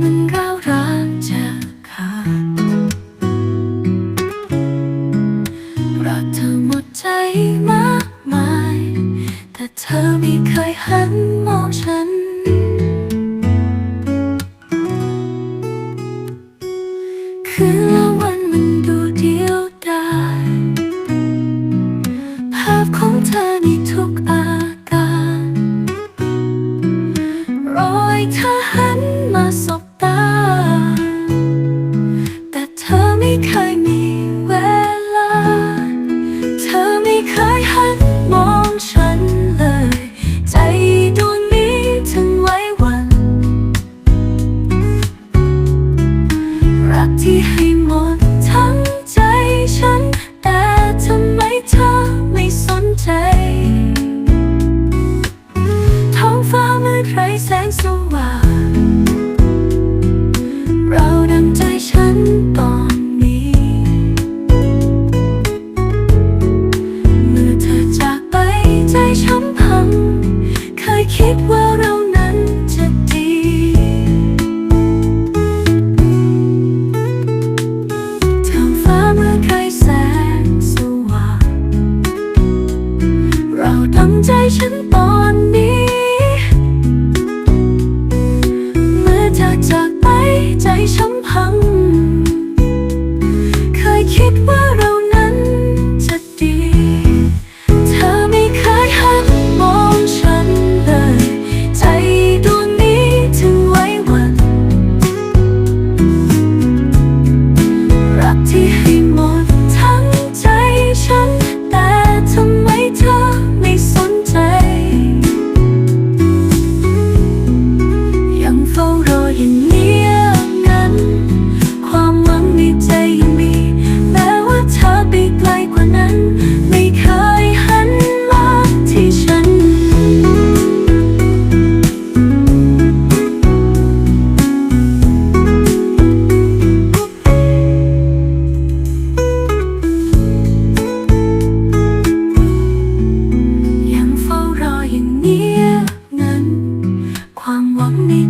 มันร้าวรานจะขาดรักเธอหมดใจมากมาย แต่เธอไม่เคยหันมองฉัน ที่ให้หมดทั้งใจฉัน แต่ทำไมเธอไม่สนใจ ท้องฟ้ามืดไรแสงสว่าง 在身边。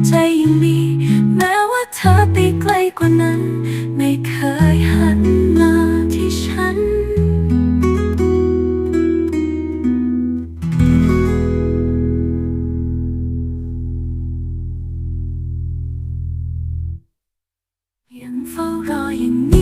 ใจยังมี แม้ว่าเธอไปไกลกว่านั้น ไม่เคยหันมาที่ฉัน ยังเฝ้ารออย่างนี้